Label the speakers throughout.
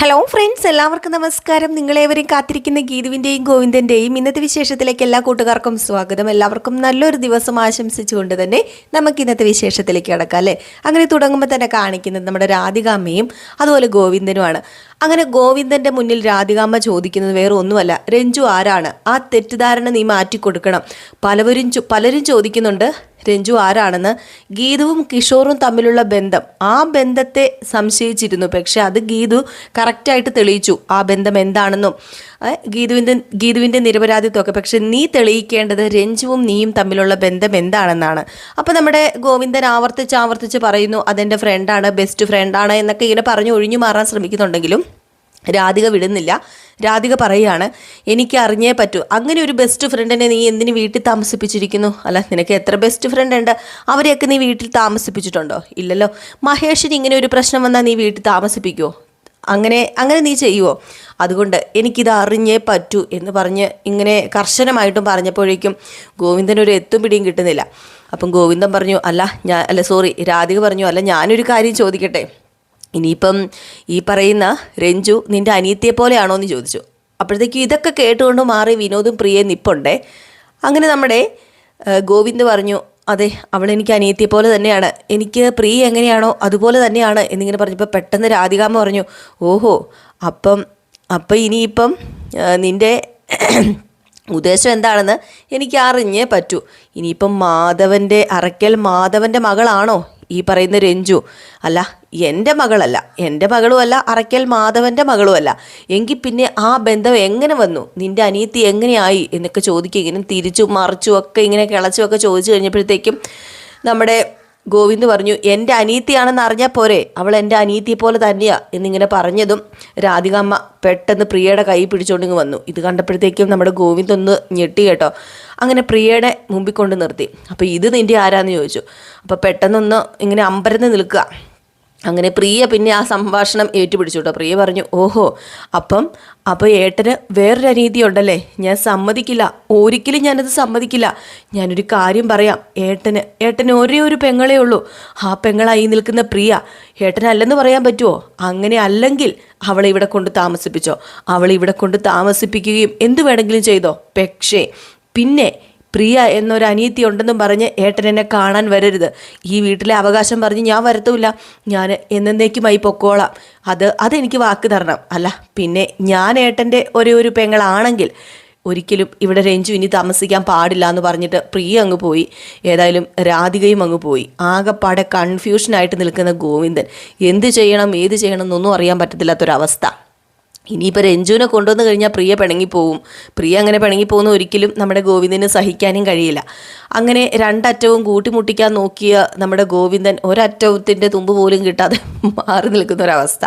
Speaker 1: Hello friends എല്ലാവർക്കും നമസ്കാരം. നിങ്ങളേവരെയും കാത്തിരിക്കുന്ന ഗീതുവിന്റെയും ഗോവിന്ദന്റെയും ഇന്നത്തെ വിശേഷത്തിലേക്ക് എല്ലാ കൂട്ടുകാർക്കും സ്വാഗതം. എല്ലാവർക്കും നല്ലൊരു ദിവസം ആശംസിച്ചുകൊണ്ട് തന്നെ നമുക്ക് ഇന്നത്തെ വിശേഷത്തിലേക്ക് കിടക്കാം അല്ലേ? അങ്ങനെ തുടങ്ങുമ്പോൾ തന്നെ കാണിക്കുന്നത് നമ്മുടെ രാധികാമ്മയും അതുപോലെ ഗോവിന്ദനുമാണ്. അങ്ങനെ ഗോവിന്ദന്റെ മുന്നിൽ രാധികാമ്മ ചോദിക്കുന്നത് വേറെ ഒന്നുമല്ല രഞ്ജു ആരാണ്? ആ തെറ്റിദ്ധാരണ നീ മാറ്റിക്കൊടുക്കണം. പലവരും പലരും ചോദിക്കുന്നുണ്ട് രഞ്ജു ആരാണെന്ന് ഗീതുവും കിഷോറും തമ്മിലുള്ള ബന്ധം. ആ ബന്ധത്തെ സംശയിച്ചിരുന്നു. പക്ഷെ അത് ഗീതു കറക്റ്റായിട്ട് തെളിയിച്ചു. ആ ബന്ധം എന്താണെന്നും ഗീതുവിന്റെ ഗീതുവിന്റെ നിരപരാധിത്വമൊക്കെ. പക്ഷെ നീ തെളിയിക്കേണ്ടത് രഞ്ജുവും നീയും തമ്മിലുള്ള ബന്ധം എന്താണെന്നാണ്. അപ്പോൾ നമ്മുടെ ഗോവിന്ദൻ ആവർത്തിച്ച് ആവർത്തിച്ച് പറയുന്നു അതെന്റെ ഫ്രണ്ടാണ് ബെസ്റ്റ് ഫ്രണ്ടാണ് എന്നൊക്കെ ഇങ്ങനെ പറഞ്ഞു ഒഴിഞ്ഞു മാറാൻ ശ്രമിക്കുന്നുണ്ടെങ്കിലും രാധിക വിടുന്നില്ല. രാധിക പറയുകയാണ് എനിക്ക് അറിഞ്ഞേ പറ്റൂ. അങ്ങനെ ഒരു ബെസ്റ്റ് ഫ്രണ്ടിനെ നീ എന്തിന് വീട്ടിൽ താമസിപ്പിച്ചിരിക്കുന്നു? അല്ല നിനക്ക് എത്ര ബെസ്റ്റ് ഫ്രണ്ട് ഉണ്ട്? അവരെയൊക്കെ നീ വീട്ടിൽ താമസിപ്പിച്ചിട്ടുണ്ടോ? ഇല്ലല്ലോ. മഹേഷിന് ഇങ്ങനെ ഒരു പ്രശ്നം വന്നാൽ നീ വീട്ടിൽ താമസിപ്പിക്കുമോ അങ്ങനെ അങ്ങനെ നീ ചെയ്യുമോ അതുകൊണ്ട് എനിക്കിത് അറിഞ്ഞേ പറ്റൂ എന്ന് പറഞ്ഞ് ഇങ്ങനെ കർശനമായിട്ടും പറഞ്ഞപ്പോഴേക്കും ഗോവിന്ദൻ ഒരു എത്തും പിടിയും കിട്ടുന്നില്ല. അപ്പം ഗോവിന്ദൻ പറഞ്ഞു അല്ല ഞാൻ അല്ല സോറി രാധിക പറഞ്ഞു അല്ല ഞാനൊരു കാര്യം ചോദിക്കട്ടെ? ഇനിയിപ്പം ഈ പറയുന്ന രഞ്ജു നിന്റെ അനിയത്തിയെ പോലെയാണോ എന്ന് ചോദിച്ചു. അപ്പോഴത്തേക്കും ഇതൊക്കെ കേട്ടുകൊണ്ട് മാറി വിനോദും പ്രിയ നിപ്പുണ്ടേ. അങ്ങനെ നമ്മുടെ ഗോവിന്ദ് പറഞ്ഞു അതെ അവൾ എനിക്ക് അനിയത്തിയെ പോലെ തന്നെയാണ്. എനിക്ക് പ്രിയ എങ്ങനെയാണോ അതുപോലെ തന്നെയാണ് എന്നിങ്ങനെ പറഞ്ഞപ്പോൾ പെട്ടെന്ന് രാധികാമ്മ പറഞ്ഞു ഓഹോ അപ്പം അപ്പം ഇനിയിപ്പം നിന്റെ ഉദ്ദേശം എന്താണെന്ന് എനിക്ക് അറിഞ്ഞേ പറ്റൂ. ഇനിയിപ്പം മാധവന്റെ അറയ്ക്കൽ മാധവന്റെ മകളാണോ ഈ പറയുന്ന രഞ്ജു അല്ല എന്റെ മകളല്ല എന്റെ മകളുമല്ല അറയ്ക്കൽ മാധവന്റെ മകളുമല്ല. എങ്കിൽ പിന്നെ ആ ബന്ധം എങ്ങനെ വന്നു? നിന്റെ അനിയത്തി എങ്ങനെയായി? എന്നൊക്കെ ചോദിക്കുക ഇങ്ങനെ തിരിച്ചും മറിച്ചും ഒക്കെ ഇങ്ങനെ കിളച്ചും ഒക്കെ ചോദിച്ചു കഴിഞ്ഞപ്പോഴത്തേക്കും നമ്മുടെ ഗോവിന്ദ് പറഞ്ഞു എന്റെ അനീത്തിയാണെന്ന് അറിഞ്ഞാൽ പോരെ. അവൾ എന്റെ അനീത്തിയെ പോലെ തന്നെയാ എന്നിങ്ങനെ പറഞ്ഞതും രാധികാമ്മ പെട്ടെന്ന് പ്രിയയുടെ കൈ പിടിച്ചുകൊണ്ടിങ്ങ് വന്നു. ഇത് കണ്ടപ്പോഴത്തേക്കും നമ്മുടെ ഗോവിന്ദ് ഒന്ന് ഞെട്ടി കേട്ടോ. അങ്ങനെ പ്രിയയുടെ മുമ്പിൽ കൊണ്ട് നിർത്തി. അപ്പോൾ ഇത് നിന്റെ ആരാന്ന് ചോദിച്ചു. അപ്പോൾ പെട്ടെന്നൊന്ന് ഇങ്ങനെ അമ്പരന്ന് നിൽക്കുക. അങ്ങനെ പ്രിയ പിന്നെ ആ സംഭാഷണം ഏറ്റുപിടിച്ചു കേട്ടോ. പ്രിയ പറഞ്ഞു ഓഹോ അപ്പം അപ്പോൾ ഏട്ടന് വേറൊരു അനീതി ഉണ്ടല്ലേ ഞാൻ സമ്മതിക്കില്ല. ഒരിക്കലും ഞാനത് സമ്മതിക്കില്ല. ഞാനൊരു കാര്യം പറയാം. ഏട്ടന് ഏട്ടന് ഒരേ ഒരു പെങ്ങളേ ഉള്ളൂ. ആ പെങ്ങളായി നിൽക്കുന്ന പ്രിയ ഏട്ടനല്ലെന്ന് പറയാൻ പറ്റുമോ അങ്ങനെ അല്ലെങ്കിൽ അവളെ ഇവിടെ കൊണ്ട് താമസിപ്പിച്ചോ. അവളെ ഇവിടെ കൊണ്ട് താമസിപ്പിക്കുകയും എന്ത് വേണമെങ്കിലും ചെയ്തോ? പക്ഷേ പിന്നെ പ്രിയ എന്നൊരു അനിയത്തി ഉണ്ടെന്നും പറഞ്ഞ് ഏട്ടൻ എന്നെ കാണാൻ വരരുത്. ഈ വീട്ടിലെ അവകാശം പറഞ്ഞ് ഞാൻ വരത്തുമില്ല. ഞാൻ എന്നേക്കുമായി പൊക്കോളാം. അത് അതെനിക്ക് വാക്ക് തരണം. അല്ല പിന്നെ ഞാൻ ഏട്ടന്റെ ഒരേ ഒരു പെങ്ങളാണെങ്കിൽ ഒരിക്കലും ഇവിടെ രഞ്ജു ഇനി താമസിക്കാൻ പാടില്ല എന്ന് പറഞ്ഞിട്ട് പ്രിയ അങ്ങ് പോയി. ഏതായാലും രാധികയും അങ്ങ് പോയി. ആകെപ്പാടെ കൺഫ്യൂഷനായിട്ട് നിൽക്കുന്ന ഗോവിന്ദൻ. എന്ത് ചെയ്യണം ഏത് ചെയ്യണം എന്നൊന്നും അറിയാൻ പറ്റത്തില്ലാത്തൊരവസ്ഥ. ഇനിയിപ്പോൾ രഞ്ജുവിനെ കൊണ്ടുവന്ന് കഴിഞ്ഞാൽ പ്രിയ പിണങ്ങിപ്പോവും. പ്രിയ അങ്ങനെ പിണങ്ങിപ്പോകുന്ന ഒരിക്കലും നമ്മുടെ ഗോവിന്ദന് സഹിക്കാനും കഴിയില്ല. അങ്ങനെ രണ്ടറ്റവും കൂട്ടിമുട്ടിക്കാൻ നോക്കിയ നമ്മുടെ ഗോവിന്ദൻ ഒരറ്റത്തിന്റെ തുമ്പ് പോലും കിട്ടാതെ മാറി നിൽക്കുന്ന ഒരവസ്ഥ.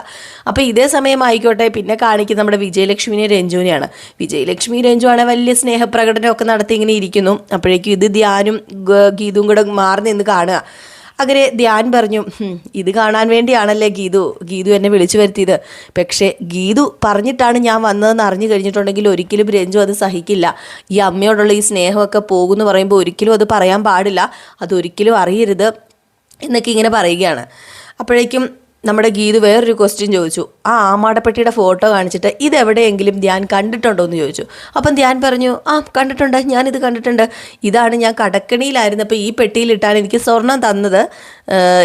Speaker 1: അപ്പോൾ ഇതേ സമയം ആയിക്കോട്ടെ പിന്നെ കാണിക്കുന്ന നമ്മുടെ വിജയലക്ഷ്മിനെ രഞ്ജുവിനെയാണ്. വിജയലക്ഷ്മി രഞ്ജു ആണെങ്കിൽ വലിയ സ്നേഹപ്രകടനമൊക്കെ നടത്തി ഇങ്ങനെ ഇരിക്കുന്നു. അപ്പോഴേക്കും ഇത് ധ്യാനും ഗീതും കൂടെ മാറി നിന്ന് കാണുക. അങ്ങനെ ധ്യാൻ പറഞ്ഞു ഇത് കാണാൻ വേണ്ടിയാണല്ലേ ഗീതു ഗീതു എന്നെ വിളിച്ചു വരുത്തിയത്. പക്ഷേ ഗീതു പറഞ്ഞിട്ടാണ് ഞാൻ വന്നതെന്ന് അറിഞ്ഞു കഴിഞ്ഞിട്ടുണ്ടെങ്കിൽ ഒരിക്കലും രഞ്ജു അത് സഹിക്കില്ല. ഈ അമ്മയോടുള്ള ഈ സ്നേഹമൊക്കെ പോകുമെന്ന് പറയുമ്പോൾ ഒരിക്കലും അത് പറയാൻ പാടില്ല. അതൊരിക്കലും അറിയരുത് എന്നൊക്കെ ഇങ്ങനെ പറയുകയാണ്. അപ്പോഴേക്കും നമ്മുടെ ഗീത് വേറൊരു ക്വസ്റ്റ്യൻ ചോദിച്ചു. ആ ആമാടപ്പെട്ടിയുടെ ഫോട്ടോ കാണിച്ചിട്ട് ഇത് എവിടെയെങ്കിലും ധ്യാൻ കണ്ടിട്ടുണ്ടോ എന്ന് ചോദിച്ചു. അപ്പം ധ്യാൻ പറഞ്ഞു ആ കണ്ടിട്ടുണ്ട് ഞാനിത് കണ്ടിട്ടുണ്ട്. ഇതാണ് ഞാൻ കടക്കണിയിലായിരുന്നപ്പോൾ ഈ പെട്ടിയിലിട്ടാണ് എനിക്ക് സ്വർണം തന്നത്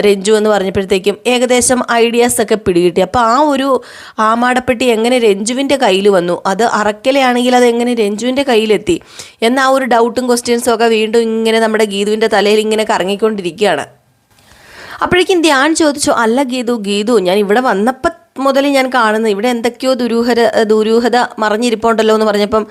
Speaker 1: രഞ്ജു എന്ന് പറഞ്ഞപ്പോഴത്തേക്കും ഏകദേശം ഐഡിയാസ് ഒക്കെ പിടികിട്ടി. അപ്പോൾ ആ ഒരു ആമാടപ്പെട്ടി എങ്ങനെ രഞ്ജുവിന്റെ കയ്യിൽ വന്നു? അത് അറക്കലയാണെങ്കിൽ അത് എങ്ങനെ രഞ്ജുവിന്റെ കയ്യിലെത്തി? എന്ന ആ ഒരു ഡൗട്ടും ക്വസ്റ്റ്യൻസും ഒക്കെ വീണ്ടും ഇങ്ങനെ നമ്മുടെ ഗീതുവിന്റെ തലയിൽ ഇങ്ങനെ കറങ്ങിക്കൊണ്ടിരിക്കുകയാണ്. അപ്പോഴേക്കും ധ്യാൻ ചോദിച്ചു അല്ല ഗീതു ഗീതു ഞാൻ ഇവിടെ വന്നപ്പോൾ മുതൽ ഞാൻ കാണുന്നത് ഇവിടെ എന്തൊക്കെയോ ദുരൂഹര ദുരൂഹത മറിഞ്ഞിരിപ്പുണ്ടല്ലോ എന്ന് പറഞ്ഞപ്പം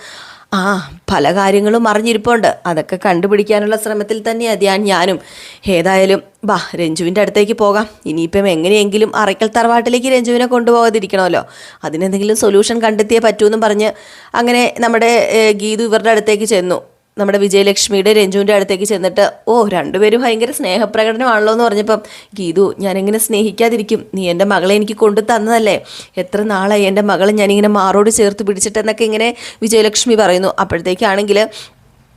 Speaker 1: ആ പല കാര്യങ്ങളും മറിഞ്ഞിരിപ്പുണ്ട്. അതൊക്കെ കണ്ടുപിടിക്കാനുള്ള ശ്രമത്തിൽ തന്നെയാണ് ധ്യാൻ ഞാനും. ഏതായാലും ബാ രഞ്ജുവിന്റെ അടുത്തേക്ക് പോകാം. ഇനിയിപ്പം എങ്ങനെയെങ്കിലും അറയ്ക്കൽ തറവാട്ടിലേക്ക് രഞ്ജുവിനെ കൊണ്ടുപോകാതിരിക്കണമല്ലോ. അതിനെന്തെങ്കിലും സൊല്യൂഷൻ കണ്ടെത്തിയേ പറ്റൂ എന്നും പറഞ്ഞ് അങ്ങനെ നമ്മുടെ ഗീതു ഇവരുടെ അടുത്തേക്ക് ചെന്നു. നമ്മുടെ വിജയലക്ഷ്മിയുടെ രഞ്ജുവിന്റെ അടുത്തേക്ക് ചെന്നിട്ട് ഓ രണ്ടുപേരും ഭയങ്കര സ്നേഹപ്രകടനമാണല്ലോ എന്ന് പറഞ്ഞപ്പം ഗീതു ഞാനെങ്ങനെ സ്നേഹിക്കാതിരിക്കും. നീ എന്റെ മകളെ എനിക്ക് കൊണ്ടു തന്നതല്ലേ. എത്ര നാളായി എന്റെ മകളെ ഞാനിങ്ങനെ മാറോട് ചേർത്ത് പിടിച്ചിട്ടെന്നൊക്കെ ഇങ്ങനെ വിജയലക്ഷ്മി പറയുന്നു. അപ്പോഴത്തേക്കാണെങ്കിൽ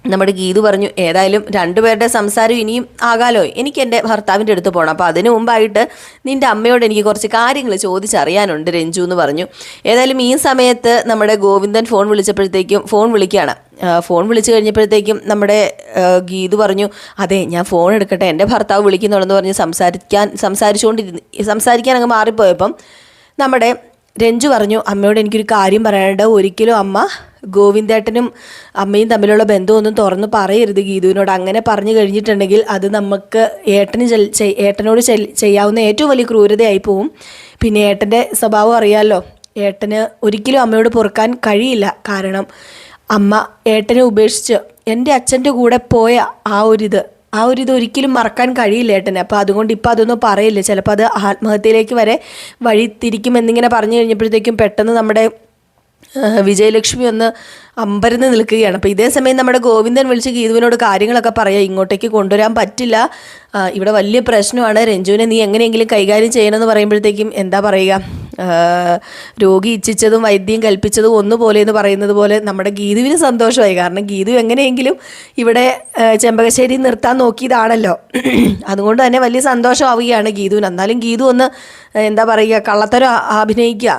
Speaker 1: നമ്മുടെ ഗീതു പറഞ്ഞു ഏതായാലും രണ്ടുപേരുടെ സംസാരം ഇനിയും ആകാലോ? എനിക്ക് എന്റെ ഭർത്താവിന്റെ അടുത്ത് പോകണം അപ്പോൾ അതിനു മുമ്പായിട്ട് നിന്റെ അമ്മയോട് എനിക്ക് കുറച്ച് കാര്യങ്ങൾ ചോദിച്ചറിയാനുണ്ട് രഞ്ജു എന്ന് പറഞ്ഞു. ഏതായാലും ഈ സമയത്ത് നമ്മുടെ ഗോവിന്ദൻ ഫോൺ വിളിച്ചപ്പോഴത്തേക്കും ഫോൺ വിളിക്കുകയാണ്. ഫോൺ വിളിച്ചു കഴിഞ്ഞപ്പോഴത്തേക്കും നമ്മുടെ ഗീതു പറഞ്ഞു അതെ ഞാൻ ഫോൺ എടുക്കട്ടെ എന്റെ ഭർത്താവ് വിളിക്കുന്നുണ്ടെന്ന് പറഞ്ഞ് സംസാരിക്കാൻ സംസാരിച്ചുകൊണ്ടിരുന്ന് സംസാരിക്കാൻ അങ്ങ് മാറിപ്പോയപ്പം നമ്മുടെ രഞ്ജു പറഞ്ഞു അമ്മയോട് എനിക്കൊരു കാര്യം പറയാനുണ്ട്. ഒരിക്കലും അമ്മ ഗോവിന്ദേട്ടനും അമ്മയും തമ്മിലുള്ള ബന്ധമൊന്നും തുറന്ന് പറയരുത് ഗീതുവിനോട്. അങ്ങനെ പറഞ്ഞു കഴിഞ്ഞിട്ടുണ്ടെങ്കിൽ അത് നമുക്ക് ഏട്ടന് ഏട്ടനോട് ചെയ്യാവുന്ന ഏറ്റവും വലിയ ക്രൂരതയായി പോവും പിന്നെ ഏട്ടന്റെ സ്വഭാവം അറിയാമല്ലോ ഏട്ടന് ഒരിക്കലും അമ്മയോട് പൊറുക്കാൻ കഴിയില്ല. കാരണം അമ്മ ഏട്ടനെ ഉപേക്ഷിച്ച് എന്റെ അച്ഛന്റെ കൂടെ പോയ ആ ഒരിത് ആ ഒരു ഇത് ഒരിക്കലും മറക്കാൻ കഴിയില്ല ഏട്ടന്. അപ്പോൾ അതുകൊണ്ട് ഇപ്പോൾ അതൊന്നും പറയില്ല. ചിലപ്പോൾ അത് ആത്മഹത്യയിലേക്ക് വരെ വഴി തിരിക്കുമെന്നിങ്ങനെ പറഞ്ഞു കഴിഞ്ഞപ്പോഴത്തേക്കും പെട്ടെന്ന് നമ്മുടെ വിജയലക്ഷ്മി ഒന്ന് അമ്പരന്ന് നിൽക്കുകയാണ്. അപ്പോൾ ഇതേ സമയം നമ്മുടെ ഗോവിന്ദൻ വിളിച്ച് ഗീതുവിനോട് കാര്യങ്ങളൊക്കെ പറയാം. ഇങ്ങോട്ടേക്ക് കൊണ്ടുവരാൻ പറ്റില്ല. ഇവിടെ വലിയ പ്രശ്നമാണ്. രഞ്ജുവിനെ നീ എങ്ങനെയെങ്കിലും കൈകാര്യം ചെയ്യണമെന്ന് പറയുമ്പോഴത്തേക്കും എന്താ പറയുക? രോഗി ഇച്ഛിച്ചതും വൈദ്യം കൽപ്പിച്ചതും ഒന്നുപോലെ എന്ന് പറയുന്നത് പോലെ നമ്മുടെ ഗീതുവിന് സന്തോഷമായി. കാരണം ഗീതു എങ്ങനെയെങ്കിലും ഇവിടെ ചെമ്പകശ്ശേരി നിർത്താൻ നോക്കിയതാണല്ലോ. അതുകൊണ്ട് തന്നെ വലിയ സന്തോഷമാവുകയാണ് ഗീതുവിന്. എന്നാലും ഗീതു ഒന്ന് എന്താ പറയുക കള്ളത്തരം അഭിനയിക്കുക.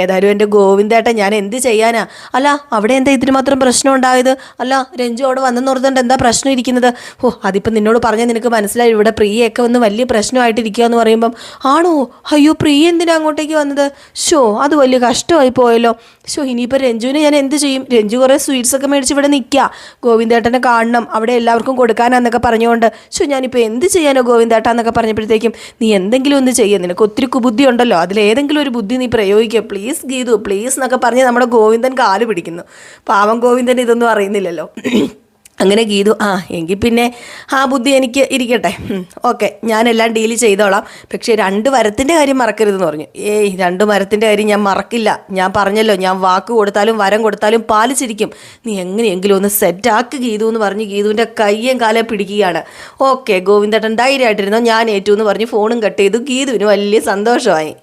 Speaker 1: ഏതായാലും എന്റെ ഗോവിന്ദേട്ടൻ ഞാൻ എന്ത് ചെയ്യാനാ? അല്ല അവിടെ എന്താ ഇതിന് മാത്രം പ്രശ്നം ഉണ്ടായത്? അല്ല രഞ്ജു അവിടെ വന്നെന്ന് ഓർത്തുകൊണ്ട് എന്താ പ്രശ്നം ഇരിക്കുന്നത്? ഓ അതിപ്പോൾ നിന്നോട് പറഞ്ഞാൽ നിനക്ക് മനസ്സിലായി. ഇവിടെ പ്രിയയൊക്കെ വന്ന് വലിയ പ്രശ്നമായിട്ടിരിക്കുക എന്ന് പറയുമ്പം ആണോ? അയ്യോ പ്രിയ എന്തിനാ അങ്ങോട്ടേക്ക് വന്നത്? ഷോ അത് വലിയ കഷ്ടമായി പോയല്ലോ. ഷോ ഇനിയിപ്പോൾ രഞ്ജുവിന് ഞാൻ എന്ത് ചെയ്യും? രഞ്ജു കുറേ സ്വീറ്റ്സ് ഒക്കെ മേടിച്ച് ഇവിടെ നിൽക്കുക ഗോവിന്ദേട്ടനെ കാണണം. അവിടെ എല്ലാവർക്കും കൊടുക്കാനാന്നൊക്കെ പറഞ്ഞുകൊണ്ട്. ഷോ ഞാനിപ്പോൾ എന്ത് ചെയ്യാനോ ഗോവിന്ദേട്ട എന്നൊക്കെ പറഞ്ഞപ്പോഴത്തേക്കും നീ എന്തെങ്കിലും ഒന്ന് ചെയ്യുക നിനക്ക് ഒത്തിരി കുബുദ്ധി ഉണ്ടല്ലോ. അതിലേതെങ്കിലും ഒരു ബുദ്ധി നീ പ്രയോഗിക്കുക പ്ലീസ് ഗീതു പ്ലീസ് എന്നൊക്കെ പറഞ്ഞ് നമ്മുടെ ഗോവിന്ദൻ കാൽ പിടിക്കുന്നു. പാവം ഗോവിന്ദൻ ഇതൊന്നും അറിയുന്നില്ലല്ലോ. അങ്ങനെ ഗീതു ആ എങ്കിൽ പിന്നെ ആ ബുദ്ധി എനിക്ക് ഇരിക്കട്ടെ. ഓക്കെ ഞാനെല്ലാം ഡീൽ ചെയ്തോളാം. പക്ഷേ രണ്ട് മരത്തിന്റെ കാര്യം മറക്കരുതെന്ന് പറഞ്ഞു. ഏയ് രണ്ട് മരത്തിന്റെ കാര്യം ഞാൻ മറക്കില്ല. ഞാൻ പറഞ്ഞല്ലോ ഞാൻ വാക്ക് കൊടുത്താലും വരം കൊടുത്താലും പാലിച്ചിരിക്കും. നീ എങ്ങനെയെങ്കിലും ഒന്ന് സെറ്റാക്ക് ഗീതു എന്ന് പറഞ്ഞ് ഗീതുവിന്റെ കയ്യും കാലം പിടിക്കുകയാണ്. ഓക്കെ ഗോവിന്ദേട്ടൻ ധൈര്യമായിട്ടിരുന്നോ. ഞാൻ ഏറ്റു എന്ന് പറഞ്ഞ് ഫോണും കട്ട് ചെയ്തു. ഗീതുവിന് വലിയ സന്തോഷമായി.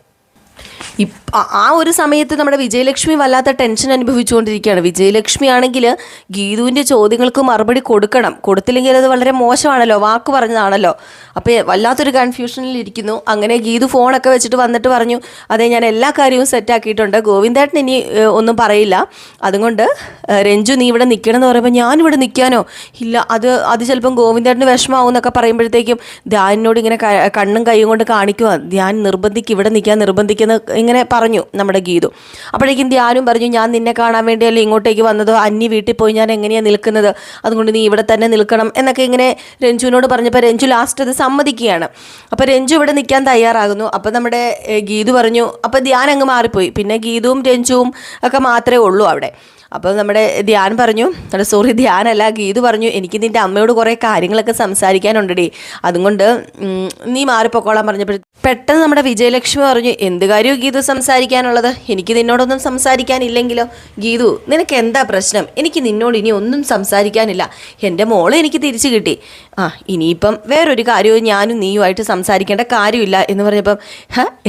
Speaker 1: ആ- ഒരു സമയത്ത് നമ്മുടെ വിജയലക്ഷ്മി വല്ലാത്ത ടെൻഷൻ അനുഭവിച്ചുകൊണ്ടിരിക്കുകയാണ്. വിജയലക്ഷ്മി ആണെങ്കിൽ ഗീതുവിന്റെ ചോദ്യങ്ങൾക്ക് മറുപടി കൊടുക്കണം. കൊടുത്തില്ലെങ്കിൽ അത് വളരെ മോശമാണല്ലോ വാക്ക് പറഞ്ഞതാണല്ലോ. അപ്പോൾ വല്ലാത്തൊരു കൺഫ്യൂഷനിൽ ഇരിക്കുന്നു. അങ്ങനെ ഗീതു ഫോണൊക്കെ വെച്ചിട്ട് വന്നിട്ട് പറഞ്ഞു അതെ ഞാൻ എല്ലാ കാര്യവും സെറ്റാക്കിയിട്ടുണ്ട് ഗോവിന്ദേട്ടൻ ഇനി ഒന്നും പറയില്ല. അതുകൊണ്ട് രഞ്ജു നീ ഇവിടെ നിൽക്കണം എന്ന് പറയുമ്പോൾ ഞാനിവിടെ നിൽക്കാനോ? ഇല്ല അത് അത് ചിലപ്പം ഗോവിന്ദേട്ടന് വിഷമാവും എന്നൊക്കെ പറയുമ്പോഴത്തേക്കും ധ്യാനിനോട് ഇങ്ങനെ കണ്ണും കൈയും കൊണ്ട് കാണിക്കുക ധ്യാൻ നിർബന്ധിക്കുക ഇവിടെ നിൽക്കാൻ നിർബന്ധിക്കുന്ന ഇങ്ങനെ പറഞ്ഞു നമ്മുടെ ഗീതു. അപ്പോഴേക്കും ധ്യാനും പറഞ്ഞു ഞാൻ നിന്നെ കാണാൻ വേണ്ടിയല്ലേ ഇങ്ങോട്ടേക്ക് വന്നത്? അന്യ വീട്ടിൽ പോയി ഞാൻ എങ്ങനെയാണ് നിൽക്കുന്നത്? അതുകൊണ്ട് നീ ഇവിടെ തന്നെ നിൽക്കണം. എന്നൊക്കെ ഇങ്ങനെ രഞ്ജുവിനോട് പറഞ്ഞപ്പോൾ രഞ്ജു ലാസ്റ്റ് അത് സമ്മതിക്കുകയാണ്. അപ്പോൾ രഞ്ജു ഇവിടെ നിൽക്കാൻ തയ്യാറാകുന്നു. അപ്പോൾ നമ്മുടെ ഗീതു പറഞ്ഞു അപ്പോൾ ധ്യാൻ അങ്ങ് മാറിപ്പോയി. പിന്നെ ഗീതുവും രഞ്ജുവും ഒക്കെ മാത്രമേ ഉള്ളൂ അവിടെ. അപ്പോൾ നമ്മുടെ ധ്യാൻ പറഞ്ഞു നമ്മുടെ സോറി ധ്യാനല്ല ഗീതു പറഞ്ഞു എനിക്ക് നിന്റെ അമ്മയോട് കുറേ കാര്യങ്ങളൊക്കെ സംസാരിക്കാനുണ്ടടി. അതുകൊണ്ട് നീ മാറിപ്പോക്കോളാൻ പറഞ്ഞപ്പോൾ പെട്ടെന്ന് നമ്മുടെ വിജയലക്ഷ്മി പറഞ്ഞു എന്ത് കാര്യവും ഗീതു സംസാരിക്കാനുള്ളത്? എനിക്ക് നിന്നോടൊന്നും സംസാരിക്കാനില്ലെങ്കിലോ? ഗീതു നിനക്ക് എന്താ പ്രശ്നം? എനിക്ക് നിന്നോട് ഇനി ഒന്നും സംസാരിക്കാനില്ല. എന്റെ മോളെ എനിക്ക് തിരിച്ചു കിട്ടി. ആ ഇനിയിപ്പം വേറൊരു കാര്യവും ഞാനും നീയുമായിട്ട് സംസാരിക്കേണ്ട കാര്യമില്ല എന്ന് പറഞ്ഞപ്പം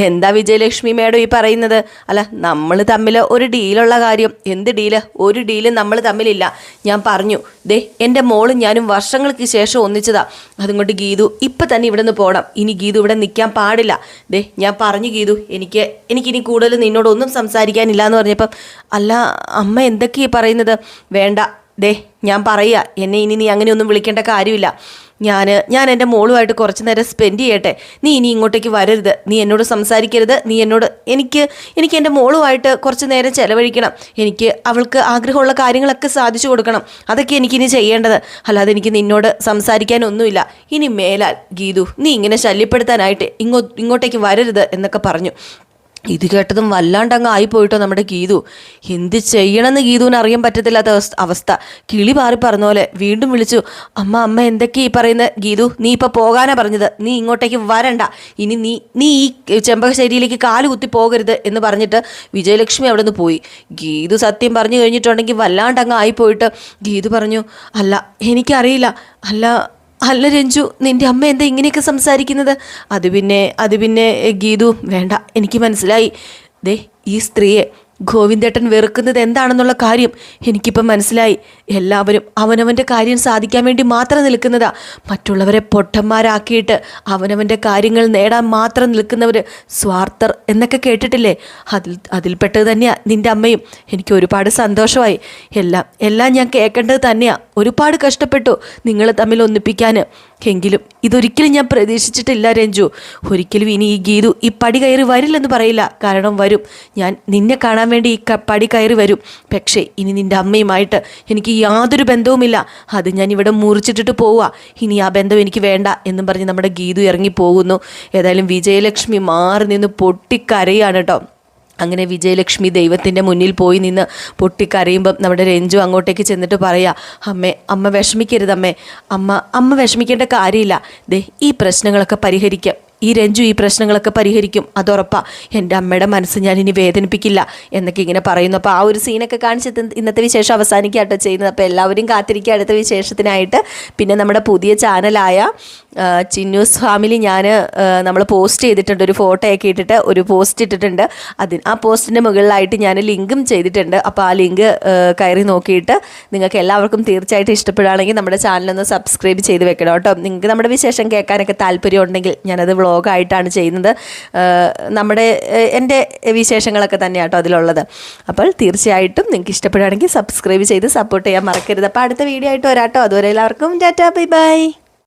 Speaker 1: എന്താ വിജയലക്ഷ്മി മേഡം ഈ പറയുന്നത്? അല്ല നമ്മൾ തമ്മിൽ ഒരു ഡീലുള്ള കാര്യം. എന്ത് ഡീൽ ഒരു ഡീലും നമ്മൾ തമ്മിലില്ല. ഞാൻ പറഞ്ഞു ദേ എന്റെ മോളും ഞാനും വർഷങ്ങൾക്ക് ശേഷം ഒന്നിച്ചതാ. അതുകൊണ്ട് ഗീതു ഇപ്പം തന്നെ ഇവിടെ നിന്ന് പോകണം ഇനി ഗീതു ഇവിടെ നിൽക്കാൻ പാടില്ല. ദേ ഞാൻ പറഞ്ഞു ഗീതു എനിക്ക് എനിക്കിനി കൂടുതൽ നിന്നോടൊന്നും സംസാരിക്കാനില്ല എന്ന് പറഞ്ഞപ്പം അല്ല അമ്മ എന്തൊക്കെയാണ് പറയുന്നത്? വേണ്ട ദേ ഞാൻ പറയുക എന്നെ ഇനി നീ അങ്ങനെയൊന്നും വിളിക്കേണ്ട കാര്യമില്ല. ഞാൻ ഞാൻ എന്റെ മോളുമായിട്ട് കുറച്ച് നേരം സ്പെൻഡ് ചെയ്യട്ടെ. നീ ഇനി ഇങ്ങോട്ടേക്ക് വരരുത്. നീ എന്നോട് സംസാരിക്കരുത്. നീ എന്നോട് എനിക്ക് എനിക്ക് എന്റെ മോളുമായിട്ട് കുറച്ച് നേരം ചിലവഴിക്കണം. എനിക്ക് അവൾക്ക് ആഗ്രഹമുള്ള കാര്യങ്ങളൊക്കെ സാധിച്ചു കൊടുക്കണം. അതൊക്കെ എനിക്കിനി ചെയ്യേണ്ടത്. അല്ലാതെ എനിക്ക് നിന്നോട് സംസാരിക്കാനൊന്നുമില്ല. ഇനി മേലാൽ ഗീതു നീ ഇങ്ങനെ ശല്യപ്പെടുത്താനായിട്ട് ഇങ്ങോ ഇങ്ങോട്ടേക്ക് വരരുത് എന്നൊക്കെ പറഞ്ഞു. ഇത് കേട്ടതും അങ്ങ് ആയിപ്പോയിട്ടോ നമ്മുടെ ഗീതു. എന്ത് ചെയ്യണമെന്ന് ഗീതുവിന് അറിയാൻ പറ്റത്തില്ലാത്ത അവസ്ഥ. കിളി പാറി പറഞ്ഞ പോലെ വീണ്ടും വിളിച്ചു അമ്മ അമ്മ എന്തൊക്കെയാ ഈ പറയുന്നത് ഗീതു? നീ ഇപ്പൊ പോകാനാ പറഞ്ഞത്. നീ ഇങ്ങോട്ടേക്ക് വരണ്ട. ഇനി നീ നീ ഈ ചെമ്പകശ്ശേരിയിലേക്ക് കാൽ കുത്തി പോകരുത് എന്ന് പറഞ്ഞിട്ട് വിജയലക്ഷ്മി അവിടെ നിന്ന് പോയി. ഗീതു സത്യം പറഞ്ഞു കഴിഞ്ഞിട്ടുണ്ടെങ്കിൽ വല്ലാണ്ട് അങ്ങ് ആയിപ്പോയിട്ട് ഗീതു പറഞ്ഞു അല്ല എനിക്കറിയില്ല. അല്ല അല്ല രഞ്ജു നിന്റെ അമ്മ എന്താ ഇങ്ങനെയൊക്കെ സംസാരിക്കുന്നത്? അത് പിന്നെ അത് പിന്നെ ഗീതു വേണ്ട എനിക്ക് മനസ്സിലായി. ദേ ഈ സ്ത്രീയെ ഗോവിന്ദേട്ടൻ വെറുക്കുന്നത് എന്താണെന്നുള്ള കാര്യം എനിക്കിപ്പം മനസ്സിലായി. എല്ലാവരും അവനവന്റെ കാര്യം സാധിക്കാൻ വേണ്ടി മാത്രം നിൽക്കുന്നതാ. മറ്റുള്ളവരെ പൊട്ടന്മാരാക്കിയിട്ട് അവനവന്റെ കാര്യങ്ങൾ നേടാൻ മാത്രം നിൽക്കുന്നവർ സ്വാർത്ഥർ എന്നൊക്കെ കേട്ടിട്ടില്ലേ? അതിൽ അതിൽപ്പെട്ടത് തന്നെയാണ് നിന്റെ അമ്മയും. എനിക്ക് ഒരുപാട് സന്തോഷമായി. എല്ലാം എല്ലാം ഞാൻ കേൾക്കേണ്ടത് തന്നെയാണ് ഒരുപാട് കഷ്ടപ്പെട്ടു നിങ്ങൾ തമ്മിൽ ഒന്നിപ്പിക്കാൻ. എങ്കിലും ഇതൊരിക്കലും ഞാൻ പ്രതീക്ഷിച്ചിട്ടില്ല രഞ്ജു. ഒരിക്കലും ഇനി ഈ ഗീതു ഈ പടി കയറി വരില്ലെന്ന് പറയില്ല. കാരണം വരും. ഞാൻ നിന്നെ കാണാൻ വേണ്ടി ഈ പടി കയറി വരും. പക്ഷേ ഇനി നിന്റെ അമ്മയുമായിട്ട് എനിക്ക് യാതൊരു ബന്ധവുമില്ല. അത് ഞാൻ ഇവിടെ മുറിച്ചിട്ടിട്ട് പോവുക. ഇനി ആ ബന്ധം എനിക്ക് വേണ്ട എന്നും പറഞ്ഞ് നമ്മുടെ ഗീതു ഇറങ്ങി പോകുന്നു ഏതായാലും വിജയലക്ഷ്മി മാറി നിന്ന് പൊട്ടിക്കരയാണ് കേട്ടോ. അങ്ങനെ വിജയലക്ഷ്മി ദൈവത്തിന്റെ മുന്നിൽ പോയി നിന്ന് പൊട്ടിക്കരയുമ്പം നമ്മുടെ രഞ്ജു അങ്ങോട്ടേക്ക് ചെന്നിട്ട് പറയാ അമ്മേ അമ്മ വിഷമിക്കരുത് അമ്മേ. അമ്മ വിഷമിക്കേണ്ട കാര്യമില്ല. ദേ ഈ പ്രശ്നങ്ങളൊക്കെ പരിഹരിക്കാം. ഈ രഞ്ജു ഈ പ്രശ്നങ്ങളൊക്കെ പരിഹരിക്കും. അതുറപ്പാ എന്റെ അമ്മയുടെ മനസ്സ് ഞാൻ ഇനി വേദനിപ്പിക്കില്ല. എന്നൊക്കെ ഇങ്ങനെ പറയുന്നു. അപ്പോൾ ആ ഒരു സീനൊക്കെ കാണിച്ച് ഇന്ന് ഇന്നത്തെ വിശേഷം അവസാനിക്കാട്ടോ ചെയ്യുന്നത്. അപ്പോൾ എല്ലാവരും കാത്തിരിക്കുക അടുത്ത വിശേഷത്തിനായിട്ട്. പിന്നെ നമ്മുടെ പുതിയ ചാനലായ ചിന്നൂസ് ഫാമിലി ഞാൻ നമ്മൾ പോസ്റ്റ് ചെയ്തിട്ടുണ്ട് ഒരു ഫോട്ടോ ഒക്കെ ഇട്ടിട്ട് ഒരു പോസ്റ്റ് ഇട്ടിട്ടുണ്ട്. അതിന് ആ പോസ്റ്റിന്റെ മുകളിലായിട്ട് ഞാൻ ലിങ്കും ചെയ്തിട്ടുണ്ട്. അപ്പോൾ ആ ലിങ്ക് കയറി നോക്കിയിട്ട് നിങ്ങൾക്ക് എല്ലാവർക്കും തീർച്ചയായിട്ടും ഇഷ്ടപ്പെടുകയാണെങ്കിൽ നമ്മുടെ ചാനലൊന്ന് സബ്സ്ക്രൈബ് ചെയ്ത് വെക്കണം കേട്ടോ. നിങ്ങൾക്ക് നമ്മുടെ വിശേഷം കേൾക്കാനൊക്കെ താല്പര്യം ഉണ്ടെങ്കിൽ ഞാനത് വ്ളോഗായിട്ടാണ് ചെയ്യുന്നത്. നമ്മുടെ എന്റെ വിശേഷങ്ങളൊക്കെ തന്നെയാണ് കേട്ടോ അതിലുള്ളത്. അപ്പോൾ തീർച്ചയായിട്ടും നിങ്ങൾക്ക് ഇഷ്ടപ്പെടുകയാണെങ്കിൽ സബ്സ്ക്രൈബ് ചെയ്ത് സപ്പോർട്ട് ചെയ്യാൻ മറക്കരുത്. അപ്പോൾ അടുത്ത വീഡിയോ ആയിട്ട് വരാട്ടോ അതുവരെ എല്ലാവർക്കും ടാറ്റാ ബൈ ബൈ.